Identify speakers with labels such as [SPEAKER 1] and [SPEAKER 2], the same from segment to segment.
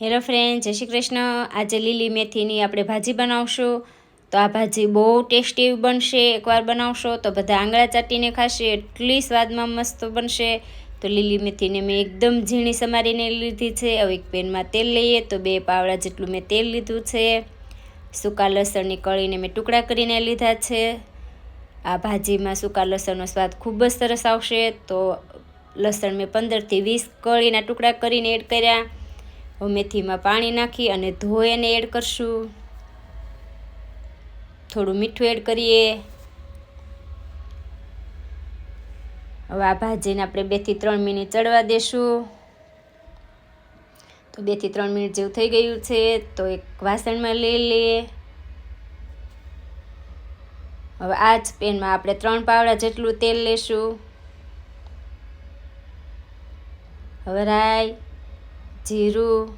[SPEAKER 1] Hello friend, જય શ્રી કૃષ્ણ. આજે લીલી મેથીની આપણે ભાજી બનાવશું. તો આ ભાજી બહુ ટેસ્ટી બનશે. એકવાર બનાવશો તો બધા આંગળા ચાટીને ખાશે, એટલી સ્વાદમાં મસ્ત બનશે. તો લીલી મેથીને મેં એકદમ ઝીણી સમારીને લીધી છે. હવે એક પેનમાં તેલ લઈએ તો બે પાવડા જેટલું મેં તેલ લીધું છે. સૂકા લસણની કળીને મેં ટુકડા કરીને લીધા છે. આ ભાજીમાં સૂકા લસણનો સ્વાદ ખૂબ જ સરસ આવશે. તો લસણ મેં પંદરથી વીસ કળીના ટુકડા કરીને એડ કર્યા. હવે મેથીમાં પાણી નાખી અને ધોઈ અને એડ કરશું. થોડું મીઠું એડ કરીએ. હવે આ ભાજીને આપણે બેથી ત્રણ મિનિટ ચડવા દેશું. તો બેથી ત્રણ મિનિટ જેવું થઈ ગયું છે, તો એક વાસણમાં લઈ લઈએ. હવે આ જ પેનમાં આપણે ત્રણ પાવડા જેટલું તેલ લેશું. હવે રાઈ જીરું,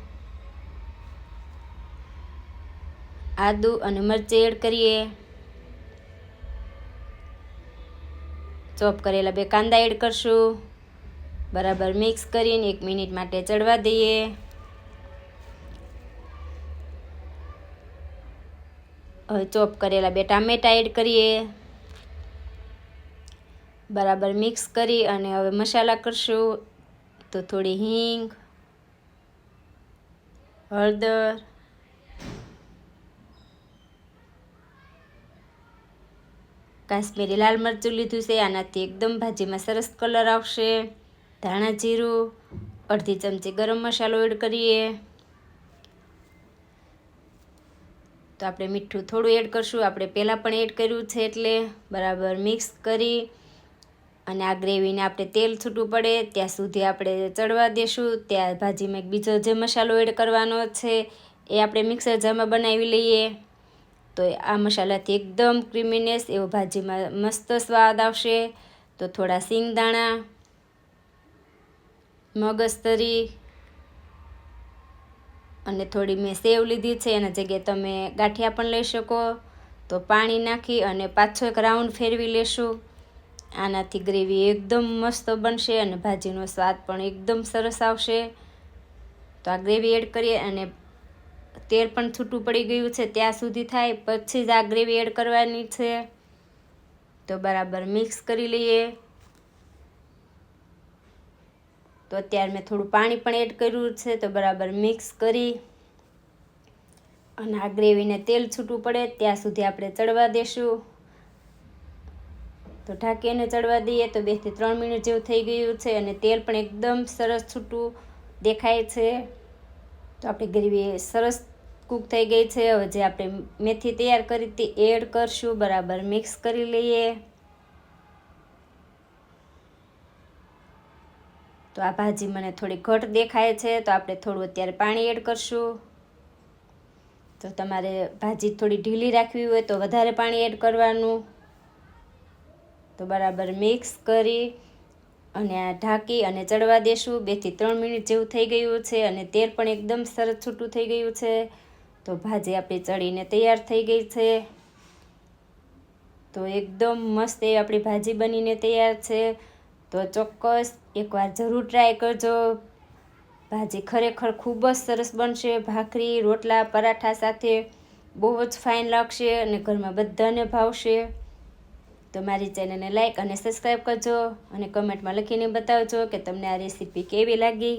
[SPEAKER 1] આદુ અને મરચી એડ કરીએ. ચોપ કરેલા બે કાંદા એડ કરશું. બરાબર મિક્સ કરીને એક મિનિટ માટે ચડવા દઈએ. હવે ચોપ કરેલા બે ટામેટા એડ કરીએ. બરાબર મિક્સ કરી અને હવે મસાલા કરશું. તો થોડી હિંગ હળદર. કાશ્મીરી લાલ મરચું લીધું છે. આનાથી એકદમ ભાજીમાં સરસ કલર આવશે. ધાણા જીરું, અડધી ચમચી ગરમ મસાલો એડ કરીએ. તો આપણે મીઠું થોડું એડ કરશું. આપણે પહેલાં પણ એડ કર્યું છે એટલે બરાબર મિક્સ કરી અને આ ગ્રેવીને આપણે તેલ છૂટું પડે, ત્યાં સુધી આપણે ચડવા દેશું. ત્યાં ભાજીમાં એક બીજો જે મસાલો એડ કરવાનો છે, એ આપણે મિક્સર જારમાં બનાવી લઈએ. તો આ મસાલાથી એકદમ ક્રીમીનેસ, એવો ભાજીમાં મસ્ત સ્વાદ આવશે. તો થોડા સિંગદાણા, મગજતરી અને થોડી મેં સેવ લીધી છે, એના જગ્યાએ તમે ગાંઠિયા પણ લઈ શકો. તો પાણી નાખી અને પાછો એક રાઉન્ડ ફેરવી લેશું. આનાથી ગ્રેવી એકદમ મસ્ત બનશે અને ભાજીનો સ્વાદ પણ એકદમ સરસ આવશે. તો આ ગ્રેવી એડ કરીએ અને તેલ પણ છૂટું પડી ગયું છે ત્યાં સુધી થાય, પછી જ આ ગ્રેવી એડ કરવાની છે. તો બરાબર મિક્સ કરી લઈએ. તો અત્યારે મેં થોડું પાણી પણ એડ કર્યું છે, તો બરાબર મિક્સ કરી. અને આ ગ્રેવીને તેલ છૂટું પડે, ત્યાં સુધી આપણે ચડવા દેશું. તો ઢાંકીને ચડવા દઈએ તો બેથી ત્રણ મિનિટ જેવું થઈ ગયું છે અને તેલ પણ એકદમ સરસ છૂટું દેખાય છે. તો આપણી ગ્રેવી સરસ કૂક થઈ ગઈ છે. હવે જે આપણે મેથી તૈયાર કરી હતી એડ કરશું. બરાબર મિક્સ કરી લઈએ. તો આ ભાજી મને થોડી ઘટ દેખાય છે. તો આપણે થોડું અત્યારે પાણી એડ કરશું. તો તમારે ભાજી થોડી ઢીલી રાખવી હોય તો વધારે પાણી એડ કરવાનું. તો બરાબર મિક્સ કરી અને આ ઢાંકી અને ચડવા દેશું. બેથી ત્રણ મિનિટ જેવું થઈ ગયું છે અને તેલ પણ એકદમ સરસ છૂટું થઈ ગયું છે. તો ભાજી આપણી ચડીને તૈયાર થઈ ગઈ છે. તો એકદમ મસ્ત એ આપણી ભાજી બનીને તૈયાર છે. તો ચોક્કસ એકવાર જરૂર ટ્રાય કરજો. ભાજી ખરેખર ખૂબ જ સરસ બનશે. ભાખરી, રોટલા, પરાઠા સાથે બહુ જ ફાઇન લાગશે અને ઘરમાં બધાને ભાવશે. તો મારી ચેનલને લાઇક અને સબસ્ક્રાઈબ કરજો અને કમેન્ટમાં લખીને બતાવજો કે તમને આ રેસીપી કેવી લાગી.